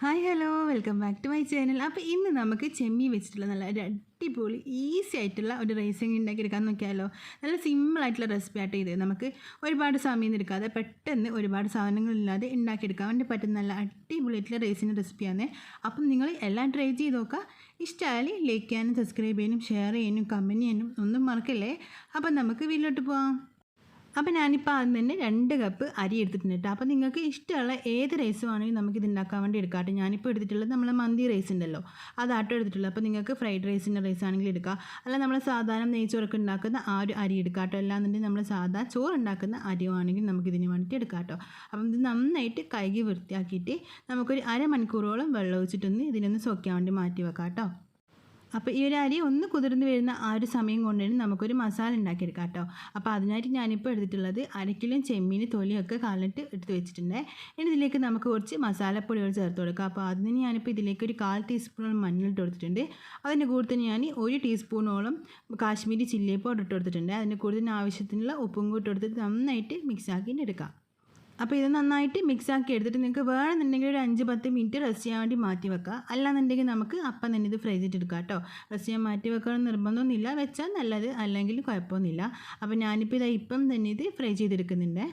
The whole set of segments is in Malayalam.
Hi hello welcome back to my channel അപ്പോൾ ഇന്ന് നമുക്ക് ചെമ്മീൻ വെച്ചിട്ടുള്ള നല്ല അടിപൊളി ഈസി ആയിട്ടുള്ള ഒരു റൈസിങ് ഉണ്ടാക്കിയെടുക്കാൻ നോക്കിയാലോ? നല്ല സിമ്പിളായിട്ടുള്ള റെസിപ്പി ആയിട്ട് ഇത് നമുക്ക് ഒരുപാട് സമയം എടുക്കാതെ പെട്ടെന്ന് ഒരുപാട് സാധനങ്ങളില്ലാതെ ഉണ്ടാക്കിയെടുക്കാൻ വേണ്ടി പറ്റുന്ന നല്ല അടിപൊളിയായിട്ടുള്ള റൈസിന്റെ റെസിപ്പിയാണ് അപ്പം നിങ്ങൾ എല്ലാം ട്രൈ ചെയ്ത് നോക്കുക. ഇഷ്ടമായി ലൈക്ക് ചെയ്യാനും സബ്സ്ക്രൈബ് ചെയ്യാനും ഷെയർ ചെയ്യാനും കമന്റ് ചെയ്യാനും ഒന്നും മറക്കല്ലേ? അപ്പം നമുക്ക് വീട്ടിലോട്ട് പോവാം. അപ്പോൾ ഞാനിപ്പോൾ ആദ്യം തന്നെ രണ്ട് കപ്പ് അരി എടുത്തിട്ടുണ്ട് അപ്പോൾ നിങ്ങൾക്ക് ഇഷ്ടമുള്ള ഏത് റൈസ് വേണമെങ്കിലും നമുക്ക് ഇത് ഉണ്ടാക്കാൻ വേണ്ടി എടുക്കാം ഞാനിപ്പോൾ എടുത്തിട്ടുള്ളത് നമ്മൾ മന്തി റൈസ് ഉണ്ടല്ലോ. അതാട്ടോ എടുത്തിട്ടുള്ളത്. അപ്പോൾ നിങ്ങൾക്ക് ഫ്രൈഡ് റൈസിന്റെ റൈസ് ആണെങ്കിൽ എടുക്കാം. അല്ല നമ്മൾ സാധാരണ നെയ്ച്ചോറൊക്കെ ഉണ്ടാക്കുന്ന ആ ഒരു അരി എടുക്കാം കേട്ടോ അല്ലാന്നുണ്ടെങ്കിൽ നമ്മൾ സാധാ ചോറ് ഉണ്ടാക്കുന്ന അരിയാണെങ്കിൽ നമുക്ക് ഇതിന് വേണ്ടിയിട്ട് എടുക്കാം കേട്ടോ അപ്പം ഇത് നന്നായിട്ട് കഴുകി വൃത്തിയാക്കിയിട്ട് നമുക്കൊരു അരമണിക്കൂറോളം വെള്ളം ഒഴിച്ചിട്ടൊന്ന് ഇതിനൊന്ന് സോക്കാൻ വേണ്ടി മാറ്റി വെക്കാം കേട്ടോ അപ്പോൾ ഈ ഒരു അരി ഒന്ന് കുതിർന്ന് വരുന്ന ആ ഒരു സമയം കൊണ്ടുതന്നെ നമുക്കൊരു മസാല ഉണ്ടാക്കിയെടുക്കാം കേട്ടോ. അപ്പോൾ അതിനായിട്ട് ഞാനിപ്പോൾ എടുത്തിട്ടുള്ളത് അരക്കിലും കിലോ ചെമ്മീൻ തൊലിയൊക്കെ കാലിട്ട് എടുത്ത് വെച്ചിട്ടുണ്ട്. ഇനി ഇതിലേക്ക് നമുക്ക് കുറച്ച് മസാലപ്പൊടികൾ ചേർത്ത് കൊടുക്കാം. അപ്പോൾ അതിന് ഞാനിപ്പോൾ ഇതിലേക്ക് ഒരു കാൽ ടീസ്പൂണോളം മഞ്ഞളിട്ട് കൊടുത്തിട്ടുണ്ട്. അതിന്റെ കൂടെ തന്നെ ഞാൻ ഒരു ടീസ്പൂണോളം കാശ്മീരി ചില്ലി ഇട്ട് കൊടുത്തിട്ടുണ്ട്. അതിന്റെ കൂടുതൽ ആവശ്യത്തിനുള്ള ഉപ്പും കൂട്ടി കൊടുത്തിട്ട് നന്നായിട്ട് മിക്സ് ആക്കിയിട്ട് എടുക്കാം. അപ്പോൾ ഇത് നന്നായിട്ട് മിക്സ് ആക്കി എടുത്തിട്ട് നിങ്ങൾക്ക് വേണമെന്നുണ്ടെങ്കിൽ ഒരു അഞ്ച് പത്ത് മിനിറ്റ് റെസ്റ്റ് ചെയ്യാൻ വേണ്ടി മാറ്റി വെക്കുക അല്ലാന്നുണ്ടെങ്കിൽ നമുക്ക് അപ്പം തന്നെ ഇത് ഫ്രൈ ചെയ്തെടുക്കാം കേട്ടോ. റെസ്റ്റ് ചെയ്യാൻ മാറ്റി വെക്കണം നിർബന്ധമൊന്നുമില്ല. വെച്ചാൽ നല്ലത് അല്ലെങ്കിൽ കുഴപ്പമൊന്നുമില്ല. അപ്പോൾ ഞാനിപ്പോൾ ഇതാ ഇപ്പം തന്നെ ഇത് ഫ്രൈ ചെയ്തെടുക്കുന്നുണ്ട്.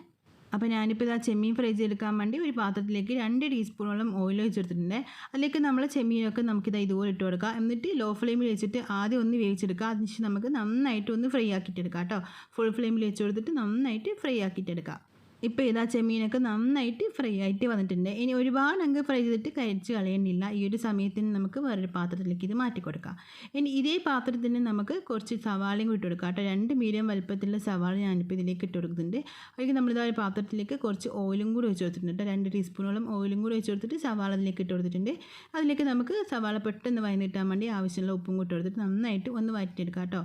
അപ്പോൾ ഞാനിപ്പോൾ ഇതാ ചെമ്മീൻ ഫ്രൈ ചെയ്തെടുക്കാൻ വേണ്ടി ഒരു പാത്രത്തിലേക്ക് രണ്ട് ടീസ്പൂണോളം ഓയിൽ ഒഴിച്ചെടുത്തിട്ടുണ്ട്. അതിലേക്ക് നമ്മൾ ചെമ്മീനൊക്കെ നമുക്കിത് ഇതുപോലെ ഇട്ട് കൊടുക്കാം. എന്നിട്ട് ലോ ഫ്ലെയിമിൽ വെച്ചിട്ട് ആദ്യം ഒന്ന് വേവിച്ചെടുക്കുക. അതിനുശേഷം നമുക്ക് നന്നായിട്ട് ഒന്ന് ഫ്രൈ ആക്കിയിട്ടെടുക്കാം കേട്ടോ. ഫുൾ ഫ്ലെയിമിൽ വെച്ച് കൊടുത്തിട്ട് നന്നായിട്ട് ഫ്രൈ ആക്കിയിട്ടെടുക്കാം ഇപ്പോൾ ഇതാ ചെമ്മീനൊക്കെ നന്നായിട്ട് ഫ്രൈ ആയിട്ട് വന്നിട്ടുണ്ട്. ഇനി ഒരുപാട് അങ്ങ് ഫ്രൈ ചെയ്തിട്ട് കഴിച്ച് കളയേണ്ടില്ല ഈ ഒരു സമയത്തിന് നമുക്ക് വേറൊരു പാത്രത്തിലേക്ക് ഇത് മാറ്റി കൊടുക്കാം. ഇനി ഇതേ പാത്രത്തിന് നമുക്ക് കുറച്ച് സവാളയും കൂടി ഇട്ട് കൊടുക്കാം കേട്ടോ. രണ്ട് മീഡിയം വലുപ്പത്തിലുള്ള സവാള ഞാനിപ്പോൾ ഇതിലേക്ക് ഇട്ട് കൊടുക്കുന്നുണ്ട്. അതിലേക്ക് നമ്മളിതാ ഒരു പാത്രത്തിലേക്ക് കുറച്ച് ഓയിലും കൂടി വെച്ച് കൊടുത്തിട്ടുണ്ട് രണ്ട് ടീസ്പൂണോളം ഓയിലും കൂടി വെച്ച് കൊടുത്തിട്ട് സവാള അതിലേക്ക് ഇട്ട് കൊടുത്തിട്ടുണ്ട്. അതിലേക്ക് നമുക്ക് സവാള പെട്ടെന്ന് വഴന്നിട്ടാൻ വേണ്ടി ആവശ്യമുള്ള ഉപ്പും കൂട്ടി കൊടുത്തിട്ട് നന്നായിട്ട് ഒന്ന് വഴറ്റിയെടുക്കാം കേട്ടോ.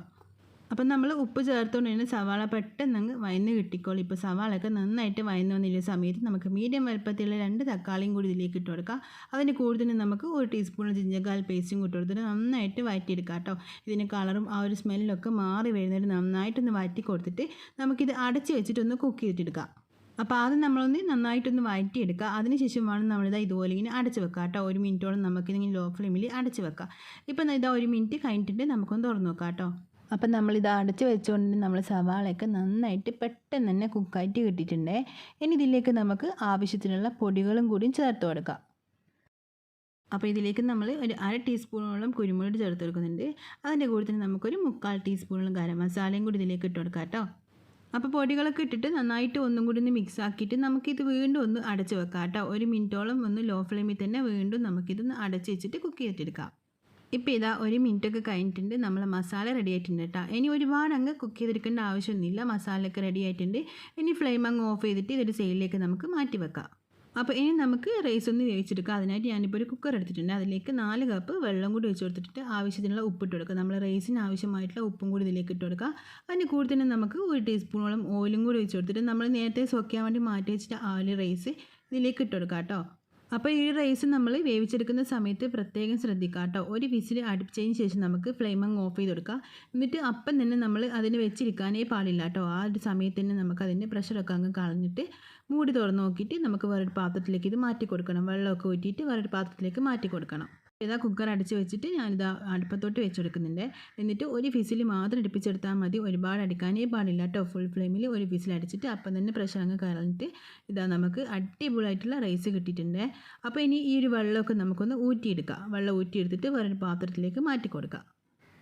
അപ്പം നമ്മൾ ഉപ്പ് ചേർത്തുകൊണ്ട് തന്നെ സവാള പെട്ടെന്ന് അങ്ങ് വയന്ന് കിട്ടിക്കോളും. ഇപ്പോൾ സവാളയൊക്കെ നന്നായിട്ട് വയന്ന് വന്നിരുന്ന സമയത്ത് നമുക്ക് മീഡിയം വലുപ്പത്തിലുള്ള രണ്ട് തക്കാളിയും കൂടി ഇതിലേക്ക് ഇട്ട് കൊടുക്കാം. അതിന് കൂടുതൽ നമുക്ക് ഒരു ടീസ്പൂൺ ജിഞ്ചകാൽ പേസ്റ്റും കൂട്ടി കൊടുത്തിട്ട് നന്നായിട്ട് വഴറ്റിയെടുക്കാം കേട്ടോ. ഇതിന് കളറും ആ ഒരു സ്മെല്ലൊക്കെ മാറി വരുന്നതിന് നന്നായിട്ടൊന്ന് വഴറ്റി കൊടുത്തിട്ട് നമുക്കിത് അടച്ച് വെച്ചിട്ടൊന്ന് കുക്ക് ചെയ്തിട്ടെടുക്കാം. അപ്പോൾ ആദ്യം നമ്മളൊന്ന് നന്നായിട്ടൊന്ന് വഴറ്റിയെടുക്കുക അതിനുശേഷം വേണം നമ്മളിതാ ഇതുപോലെ ഇങ്ങനെ അടച്ച് വെക്കുക കേട്ടോ. ഒരു മിനിറ്റോളം നമുക്കിതിങ്ങനെ ലോ ഫ്ലെയിമിൽ അടച്ച് വെക്കാം. ഇപ്പം ഇതാ ഒരു മിനിറ്റ് കഴിഞ്ഞിട്ട് നമുക്കൊന്ന് തുറന്ന് നോക്കാം കേട്ടോ. അപ്പം നമ്മളിത് അടച്ച് വെച്ചുകൊണ്ട് നമ്മൾ സവാളയൊക്കെ നന്നായിട്ട് പെട്ടെന്ന് തന്നെ കുക്കായിട്ട് കിട്ടിയിട്ടുണ്ടേ. ഇനി ഇതിലേക്ക് നമുക്ക് ആവശ്യത്തിനുള്ള പൊടികളും കൂടി ചേർത്ത് കൊടുക്കാം. അപ്പോൾ ഇതിലേക്ക് നമ്മൾ ഒരു അര ടീസ്പൂണോളം കുരുമുളക് ചേർത്ത് കൊടുക്കുന്നുണ്ട്. അതിന്റെ കൂടെ തന്നെ നമുക്കൊരു മുക്കാൽ ടീസ്പൂണോളം ഗരം മസാലയും കൂടി ഇതിലേക്ക് ഇട്ട് കൊടുക്കാം കേട്ടോ. അപ്പോൾ പൊടികളൊക്കെ ഇട്ടിട്ട് നന്നായിട്ട് ഒന്നും കൂടി ഒന്ന് മിക്സ് ആക്കിയിട്ട് നമുക്കിത് വീണ്ടും ഒന്ന് അടച്ച് വെക്കാം കേട്ടോ. ഒരു മിനിറ്റോളം ഒന്ന് ലോ ഫ്ലെയിമിൽ തന്നെ വീണ്ടും നമുക്കിതൊന്ന് അടച്ച് വെച്ചിട്ട് കുക്ക് ചെയ്തെടുക്കാം ഇപ്പോൾ ഇതാ ഒരു മിനിറ്റൊക്കെ കഴിഞ്ഞിട്ടുണ്ട്. നമ്മൾ മസാല റെഡി ആയിട്ടുണ്ട് കേട്ടോ ഇനി ഒരുപാട് അങ്ങ് കുക്ക് ചെയ്തെടുക്കേണ്ട ആവശ്യമൊന്നുമില്ല. മസാലയൊക്കെ റെഡി ആയിട്ടുണ്ട്. ഇനി ഫ്ലെയിം അങ്ങ് ഓഫ് ചെയ്തിട്ട് ഇതൊരു സൈഡിലേക്ക് നമുക്ക് മാറ്റി വെക്കാം. അപ്പോൾ ഇനി നമുക്ക് റൈസ് ഒന്ന് വേവിച്ചെടുക്കാം. അതിനായിട്ട് ഞാനിപ്പോൾ ഒരു കുക്കർ എടുത്തിട്ടുണ്ട്. അതിലേക്ക് നാല് കപ്പ് വെള്ളം കൂടി ഒഴിച്ച് കൊടുത്തിട്ട് ആവശ്യത്തിനുള്ള ഉപ്പിട്ട് കൊടുക്കുക നമ്മൾ റൈസിന് ആവശ്യമായിട്ടുള്ള ഉപ്പും കൂടി ഇതിലേക്ക് ഇട്ട് കൊടുക്കുക അതിന് കൂടി തന്നെ നമുക്ക് ഒരു ടീസ്പൂണോളം ഓയിലും കൂടി ഒഴിച്ച് കൊടുത്തിട്ട് നമ്മൾ നേരത്തെ സോക്കാൻ വേണ്ടി മാറ്റി വെച്ചിട്ട് ആ ഒരു റൈസ് ഇതിലേക്ക് ഇട്ട് കൊടുക്കാം കേട്ടോ അപ്പോൾ ഈ റൈസ് നമ്മൾ വേവിച്ചെടുക്കുന്ന സമയത്ത് പ്രത്യേകം ശ്രദ്ധിക്കുക കേട്ടോ ഒരു വിസിൽ അടുപ്പിച്ചതിന് ശേഷം നമുക്ക് ഫ്ലെയിം അങ്ങ് ഓഫ് ചെയ്ത് കൊടുക്കുക എന്നിട്ട് അപ്പം തന്നെ നമ്മൾ അതിന് വെച്ചിരിക്കാനേ പാടില്ല കേട്ടോ ആ ഒരു സമയത്ത് തന്നെ നമുക്ക് അതിന്റെ പ്രഷറൊക്കെ അങ്ങ് കളഞ്ഞിട്ട് മൂടി തുറന്ന് നോക്കിയിട്ട് നമുക്ക് വേറൊരു പാത്രത്തിലേക്ക് ഇത് മാറ്റി കൊടുക്കണം. വെള്ളമൊക്കെ ഊറ്റിയിട്ട് വേറൊരു പാത്രത്തിലേക്ക് മാറ്റി കൊടുക്കണം. ഇതാ കുക്കർ അടിച്ച് വെച്ചിട്ട് ഞാനിതാ അടുപ്പത്തോട്ട് വെച്ചെടുക്കുന്നുണ്ട്. എന്നിട്ട് ഒരു ഫിസിൽ മാത്രം അടുപ്പിച്ചെടുത്താൽ മതി. ഒരുപാട് അടിക്കാനേ പാടില്ല കേട്ടോ ഫുൾ ഫ്ലെയിമിൽ ഒരു ഫിസിൽ അടിച്ചിട്ട് അപ്പം തന്നെ പ്രഷർ അങ്ങ് കളഞ്ഞിട്ട് ഇതാ നമുക്ക് അടിപൊളിയായിട്ടുള്ള റൈസ് കിട്ടിയിട്ടുണ്ട്. അപ്പോൾ ഇനി ഈ ഒരു വെള്ളമൊക്കെ നമുക്കൊന്ന് ഊറ്റിയെടുക്കാം. വെള്ളം ഊറ്റിയെടുത്തിട്ട് വേറൊരു പാത്രത്തിലേക്ക് മാറ്റി കൊടുക്കാം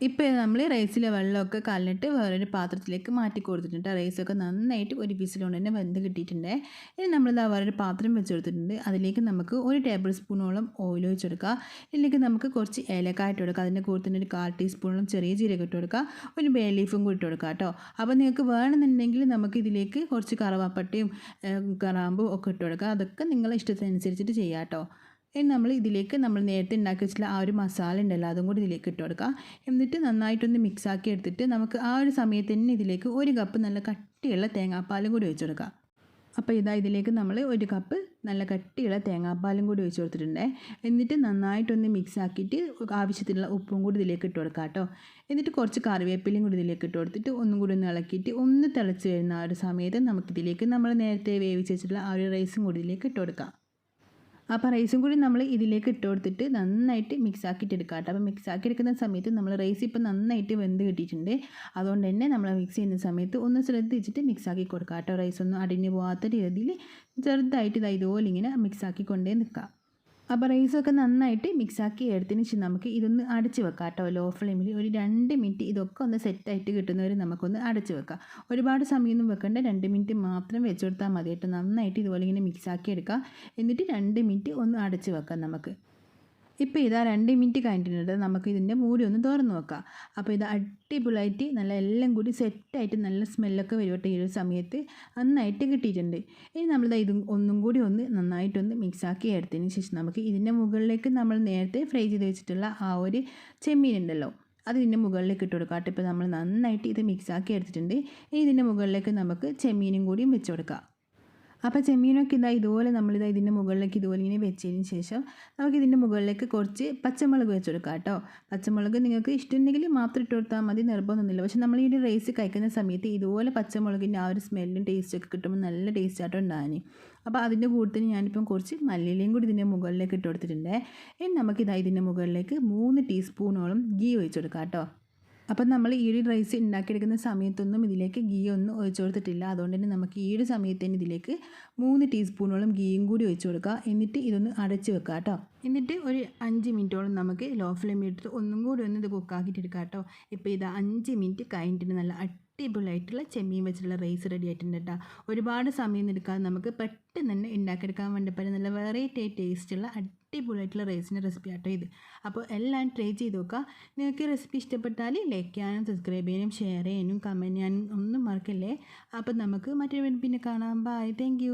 ഇപ്പോൾ നമ്മൾ റൈസിലെ വെള്ളമൊക്കെ കല്ലിട്ട് വേറൊരു പാത്രത്തിലേക്ക് മാറ്റി കൊടുത്തിട്ടുണ്ട്. റൈസൊക്കെ നന്നായിട്ട് ഒരു വിസിലുകൊണ്ട് തന്നെ വെന്ത് കിട്ടിയിട്ടുണ്ട്. ഇനി നമ്മളിതാ വേറൊരു പാത്രം വെച്ച് കൊടുത്തിട്ടുണ്ട്. അതിലേക്ക് നമുക്ക് ഒരു ടേബിൾ സ്പൂണോളം ഓയിൽ ഒഴിച്ച് കൊടുക്കുക ഇതിലേക്ക് നമുക്ക് കുറച്ച് ഏലക്ക ഇട്ട് കൊടുക്കുക അതിന്റെ കൂടെ തന്നെ ഒരു കാൽ ടീസ്പൂണോളം ചെറിയ ജീരകം ഇട്ട് കൊടുക്കുക ഒരു ബേ ലീഫും കൂടി ഇട്ട് കൊടുക്കുക കേട്ടോ അപ്പോൾ നിങ്ങൾക്ക് വേണമെന്നുണ്ടെങ്കിൽ നമുക്ക് ഇതിലേക്ക് കുറച്ച് കറവാപ്പട്ടയും കറാമ്പും ഒക്കെ ഇട്ട് കൊടുക്കുക അതൊക്കെ നിങ്ങളെ ഇഷ്ടത്തിനനുസരിച്ചിട്ട് ചെയ്യാം കേട്ടോ ഇനി നമ്മൾ ഇതിലേക്ക് നമ്മൾ നേരത്തെ ഉണ്ടാക്കി വെച്ചിട്ടുള്ള ആ ഒരു മസാല ഉണ്ടല്ലോ അതും കൂടി ഇതിലേക്ക് ഇട്ട് കൊടുക്കുക എന്നിട്ട് നന്നായിട്ടൊന്ന് മിക്സ് ആക്കി എടുത്തിട്ട് നമുക്ക് ആ ഒരു സമയത്ത് തന്നെ ഇതിലേക്ക് ഒരു കപ്പ് നല്ല കട്ടിയുള്ള തേങ്ങാപ്പാലും കൂടി ഒഴിച്ചു കൊടുക്കുക അപ്പോൾ ഇതാ ഇതിലേക്ക് നമ്മൾ ഒരു കപ്പ് നല്ല കട്ടിയുള്ള തേങ്ങാപ്പാലും കൂടി ഒഴിച്ചു കൊടുത്തിട്ടുണ്ട്. എന്നിട്ട് നന്നായിട്ടൊന്ന് മിക്സ് ആക്കിയിട്ട് ആവശ്യത്തിനുള്ള ഉപ്പും കൂടി ഇതിലേക്ക് ഇട്ട് കൊടുക്കാം കേട്ടോ. എന്നിട്ട് കുറച്ച് കറിവേപ്പിലയും കൂടി ഇതിലേക്ക് ഇട്ട് കൊടുത്തിട്ട് ഒന്നും കൂടി ഒന്ന് ഇളക്കിയിട്ട് ഒന്ന് തിളച്ച് വരുന്ന ആ ഒരു സമയത്ത് നമുക്കിതിലേക്ക് നമ്മൾ നേരത്തെ വേവിച്ച് വെച്ചിട്ടുള്ള ആ ഒരു റൈസും കൂടി ഇതിലേക്ക് ഇട്ട് കൊടുക്കാം. അപ്പോൾ റൈസും കൂടി നമ്മൾ ഇതിലേക്ക് ഇട്ട് കൊടുത്തിട്ട് നന്നായിട്ട് മിക്സ് ആക്കിയിട്ട് എടുക്കാം കേട്ടോ അപ്പോൾ മിക്സ് ആക്കി എടുക്കുന്ന സമയത്ത് നമ്മൾ റൈസ് ഇപ്പോൾ നന്നായിട്ട് വെന്ത് കിട്ടിയിട്ടുണ്ട്. അതുകൊണ്ട് തന്നെ നമ്മൾ മിക്സ് ചെയ്യുന്ന സമയത്ത് ഒന്ന് ശ്രദ്ധിച്ചിട്ട് മിക്സ് ആക്കി കൊടുക്കാം കേട്ടോ റൈസ് ഒന്നും അടിഞ്ഞു പോകാത്ത രീതിയിൽ ചെറുതായിട്ട് ഇതാ ഇതുപോലെ ഇങ്ങനെ മിക്സ് ആക്കിക്കൊണ്ടേ നിൽക്കാം. അപ്പോൾ റൈസൊക്കെ നന്നായിട്ട് മിക്സാക്കി എടുത്തതിന് ശേഷം നമുക്ക് ഇതൊന്ന് അടച്ചു വെക്കാം കേട്ടോ. ലോ ഫ്ലെയിമിൽ ഒരു രണ്ട് മിനിറ്റ് ഇതൊക്കെ ഒന്ന് സെറ്റായിട്ട് കിട്ടുന്നവരെ നമുക്കൊന്ന് അടച്ച് വെക്കാം. ഒരുപാട് സമയമൊന്നും വെക്കേണ്ട. രണ്ട് മിനിറ്റ് മാത്രം വെച്ച് കൊടുത്താൽ മതി കേട്ടോ. നന്നായിട്ട് ഇതുപോലെ ഇങ്ങനെ മിക്സാക്കി എടുക്കാം. എന്നിട്ട് രണ്ട് മിനിറ്റ് ഒന്ന് അടച്ച് വെക്കാം നമുക്ക്. ഇപ്പോൾ ഇതാ രണ്ട് മിനിറ്റ് കഴിഞ്ഞിട്ടുണ്ട്. നമുക്ക് ഇതിന്റെ മൂടി ഒന്ന് തുറന്ന് നോക്കാം. അപ്പോൾ ഇത് അടിപൊളിയായിട്ട് നല്ല എല്ലാം കൂടി സെറ്റായിട്ട് നല്ല സ്മെല്ലൊക്കെ വരുവട്ടെ ഈ ഒരു സമയത്ത്. നന്നായിട്ട് കിട്ടിയിട്ടുണ്ട്. ഇനി നമ്മളിത് ഇതും ഒന്നും കൂടി ഒന്ന് നന്നായിട്ടൊന്ന് മിക്സാക്കി എടുത്തതിന് ശേഷം നമുക്ക് ഇതിന്റെ മുകളിലേക്ക് നമ്മൾ നേരത്തെ ഫ്രൈ ചെയ്ത് വെച്ചിട്ടുള്ള ആ ഒരു ചെമ്മീൻ ഉണ്ടല്ലോ അത് ഇതിന്റെ മുകളിലേക്ക് ഇട്ട് കൊടുക്കാം. കേട്ടോ ഇപ്പോൾ നമ്മൾ നന്നായിട്ട് ഇത് മിക്സാക്കി എടുത്തിട്ടുണ്ട്. ഇനി ഇതിന്റെ മുകളിലേക്ക് നമുക്ക് ചെമ്മീനും കൂടിയും വെച്ച് കൊടുക്കാം. അപ്പോൾ ചെമ്മീനൊക്കെ ഇതാ ഇതുപോലെ നമ്മളിതാ ഇതിന്റെ മുകളിലേക്ക് ഇതുപോലെ ഇങ്ങനെ വെച്ചതിന് ശേഷം നമുക്ക് ഇതിന്റെ മുകളിലേക്ക് കുറച്ച് പച്ചമുളക് വെച്ച് കൊടുക്കാം കേട്ടോ പച്ചമുളക് നിങ്ങൾക്ക് ഇഷ്ടമുണ്ടെങ്കിൽ മാത്രം ഇട്ട് കൊടുത്താൽ മതി നിർബന്ധമൊന്നുമില്ല പക്ഷേ നമ്മൾ ഈ റൈസ് കഴിക്കുന്ന സമയത്ത് ഇതുപോലെ പച്ചമുളകിന്റെ ആ ഒരു സ്മെല്ലും ടേസ്റ്റൊക്കെ കിട്ടുമ്പോൾ നല്ല ടേസ്റ്റ് ആയിട്ട് ഉണ്ടാകാൻ അപ്പോൾ അതിന്റെ കൂട്ടത്തിൽ ഞാനിപ്പം കുറച്ച് മല്ലിയിലയും കൂടി ഇതിന്റെ മുകളിലേക്ക് ഇട്ട് കൊടുത്തിട്ടുണ്ട്. ഇനി നമുക്കിതാ ഇതിന്റെ മുകളിലേക്ക് മൂന്ന് ടീസ്പൂണോളം ഗീ ഒഴിച്ച് കൊടുക്കാം കേട്ടോ അപ്പം നമ്മൾ ഈ ഒരു റൈസ് ഉണ്ടാക്കിയെടുക്കുന്ന സമയത്തൊന്നും ഇതിലേക്ക് ഗീ ഒന്നും ഒഴിച്ചു കൊടുത്തിട്ടില്ല. അതുകൊണ്ട് തന്നെ നമുക്ക് ഈ ഒരു സമയത്ത് തന്നെ ഇതിലേക്ക് മൂന്ന് ടീസ്പൂണോളം ഗീയും കൂടി ഒഴിച്ചു കൊടുക്കുക. എന്നിട്ട് ഇതൊന്ന് അടച്ച് വെക്കുക കേട്ടോ. എന്നിട്ട് ഒരു അഞ്ച് മിനിറ്റോളം നമുക്ക് ലോ ഫ്ലെയിമിൽ എടുത്ത് ഒന്നും കൂടി ഒന്ന് ഇത് കുക്കാക്കിയിട്ട് എടുക്കാം കേട്ടോ. ഇപ്പോൾ ഇത് അഞ്ച് മിനിറ്റ് കഴിഞ്ഞിട്ട് നല്ല അടിപൊളിയായിട്ടുള്ള ചെമ്മീൻ വെച്ചിട്ടുള്ള റൈസ് റെഡി ആയിട്ടുണ്ട് കേട്ടോ. ഒരുപാട് സമയം എടുക്കാതെ നമുക്ക് പെട്ടെന്ന് തന്നെ ഉണ്ടാക്കിയെടുക്കാൻ വേണ്ടി പറ്റും. നല്ല വെറൈറ്റി ടേസ്റ്റുള്ള അടിപൊളിയായിട്ടുള്ള റൈസിന്റെ റെസിപ്പി ആട്ടോ ഇത്. അപ്പോൾ എല്ലാം ട്രൈ ചെയ്ത് നോക്കുക. നിങ്ങൾക്ക് റെസിപ്പി ഇഷ്ടപ്പെട്ടാൽ ലൈക്ക് ചെയ്യാനും സബ്സ്ക്രൈബ് ചെയ്യാനും ഷെയർ ചെയ്യാനും കമന്റ് ചെയ്യാനും ഒന്നും മറക്കല്ലേ? അപ്പോൾ നമുക്ക് മറ്റൊരു പിന്നെ കാണാം. Bye thank